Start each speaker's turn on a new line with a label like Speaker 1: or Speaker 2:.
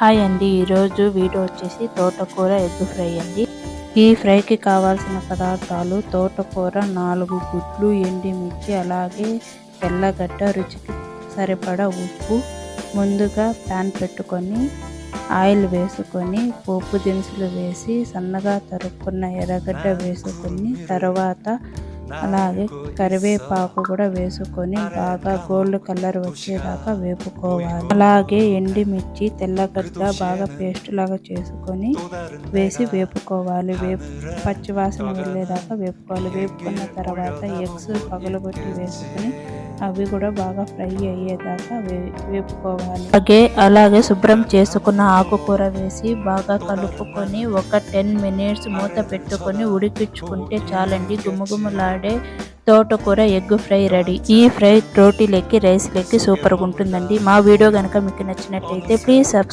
Speaker 1: Hi అండి. ఈరోజు video వచ్చేసి తోటకూర ఎగ్ ఫ్రై అండి. ఈ ఫ్రైకి కావాల్సిన పదార్థాలు తోటకూర నాలుగు గుడ్లు ఎండిమిర్చి అలాగే తెల్లగడ్డ రుచికి సరిపడా ఉప్పు. ముందుగా ప్యాన్ పెట్టుకొని ఆయిల్ వేసుకొని పోపు దినుసులు వేసి సన్నగా తరుక్కున్న ఎర్రగడ్డ వేసుకొని తర్వాత అలాగే కరివేపాకు కూడా వేసుకొని బాగా గోల్డ్ కలర్ వచ్చేదాకా వేపుకోవాలి. అలాగే ఎండిమిర్చి తెల్లగడ్డ బాగా పేస్ట్ లాగా చేసుకొని వేసి వేపుకోవాలి. వేపు పచ్చివాసన వెళ్ళేదాకా వేపుకోవాలి. వేపుకున్న తర్వాత ఎగ్స్ పగలగొట్టి వేసుకొని అవి కూడా బాగా ఫ్రై అయ్యేదాకా వే వేపుకోవాలి. అలాగే అలాగే శుభ్రం చేసుకున్న ఆకుకూర వేసి బాగా కలుపుకొని ఒక టెన్ మినిట్స్ మూత పెట్టుకొని ఉడికించుకుంటే చాలండి. వాడే తోటకూర ఎగ్ ఫ్రై రెడీ. ఈ ఫ్రై రోటీలెక్కి రైస్ లెక్కి సూపర్గా ఉంటుందండి మా వీడియో కనుక మీకు నచ్చినట్లయితే ప్లీజ్ సబ్స్క్రైబ్